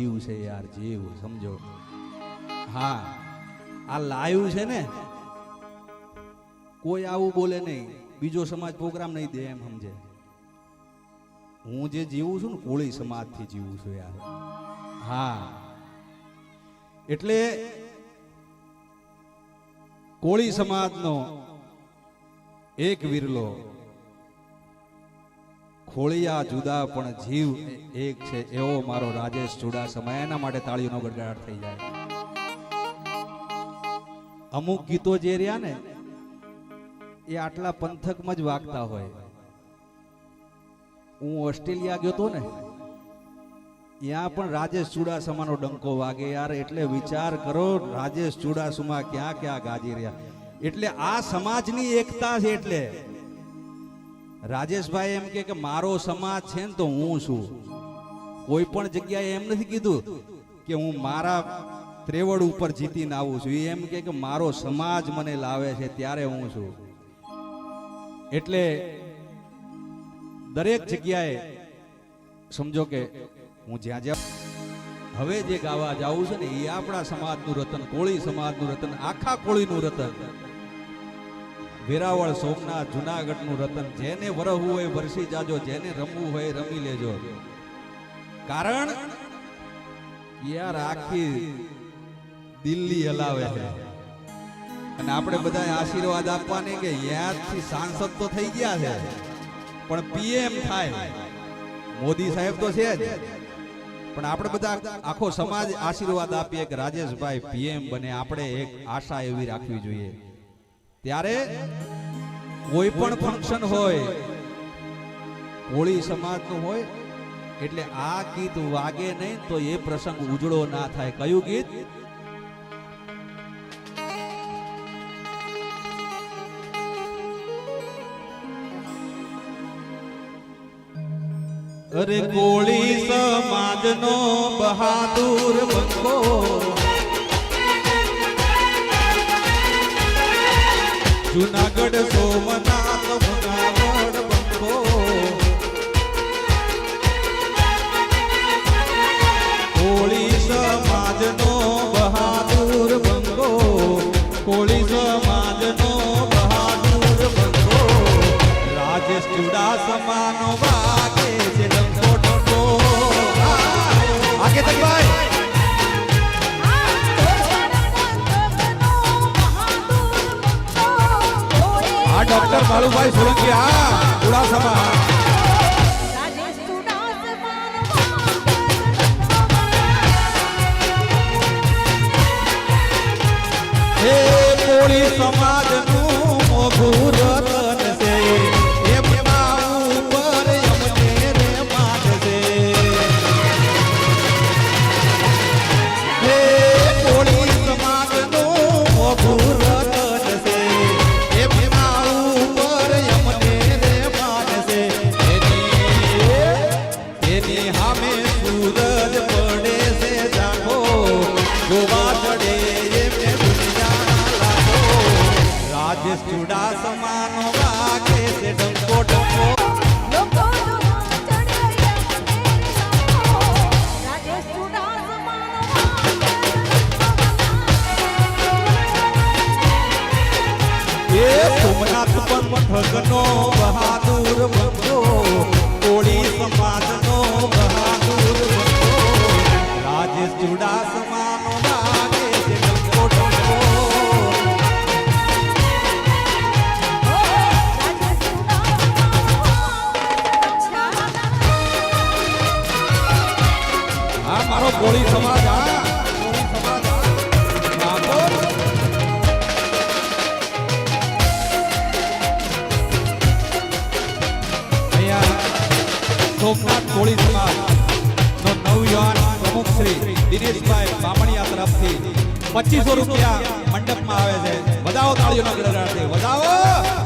જીવ છે યાર જીવ સમજો. હા, આ લાઈવ છે ને, કોઈ આવું બોલે નહીં, બીજો સમાજ પ્રોગ્રામ નહીં દે એમ સમજે. હું જે જીવું છું ને, કોળી સમાજથી જીવું છું યાર. હા. એટલે કોળી સમાજનો એક વિરલો ખોળિયા જુદા, પણ જીવ એક છે. એવો મારો રાજેશ ચુડાસમા એના માટે તાળીઓનો ગડગડાટ થઈ જાય. અમુક ગીતો જે રહ્યા ને, એ આટલા પંથકમાં જ વાગતા હોય. હું ઓસ્ટ્રેલિયા ગયો તો ને, ત્યાં પણ રાજેશ ચુડાસમાનો ડંકો વાગે યાર. એટલે વિચાર કરો, રાજેશ ચુડાસમા ક્યાં ક્યાં ગાજી રહ્યા. એટલે આ સમાજની એકતા છે એટલે રાજેશભાઈ એમ કે મારો સમાજ છે ને તો હું છું. કોઈ પણ જગ્યાએ એમ નથી કીધું કે હું મારા ત્રેવડ ઉપર જીતીને આવું છું. એ એમ કે મારો સમાજ મને લાવે છે, ત્યારે હું છું. એટલે દરેક જગ્યાએ સમજો કે હું જ્યાં જ્યાં હવે જે ગાવા જાઉં છે ને, એ આપણા સમાજનું રતન, કોળી સમાજનું રતન, આખા કોળીનું રતન. વેરાવળ સોમનાથ જુનાગઢનું રતન જેને વરહવું હોય વરસી જાજો, જેને રમવું હોય રમી લેજો. કારણ યાર આખી દિલ્હી હલાવે છે. અને આપણે બધા આશીર્વાદ આપવાની કે યાદથી સાંસદ તો થઈ ગયા છે, પણ પીએમ થાય. મોદી સાહેબ તો છે જ. પણ આપણે બધા આખો સમાજ આશીર્વાદ આપીએ કે રાજેશભાઈ પીએમ બને. આપણે એક આશા એવી રાખવી જોઈએ. ત્યારે કોઈ પણ ફંક્શન હોય કોળી સમાજનું હોય એટલે આ ગીત વાગે નહીં તો એ પ્રસંગ ઉજળો ના થાય. કયું ગીત? અરે કોળી સમાજનો બહાદુર બંકો જુનાગઢ સોમનાથ મુનાગઢ બંકો કોળી સમાજનો બહાદુર બંકો કોળી સમાજનો બહાદુર બંકો રાજેશ ચુડાસમાનો વાગે બાલુભાઈ સોલંકી હે કોળી સમાજનું મોઘું રતન સામે સૂરજ પડે છે જાગો. જોવા ચડે એમને દુનિયાના લાગો. રાજેશ ચુડાસમાનો વાગે છે ડંકો ડંકો એ સોમનાથ પંથકનો બહાદુર બંધો કોળી સમાજનો રાજેશ દિનેશભાઈ બામણિયા તરફથી પચીસો રૂપિયા મંડપમાં આવે છે. વધાવો તાળીઓના ગડગડાટથી વધાવો!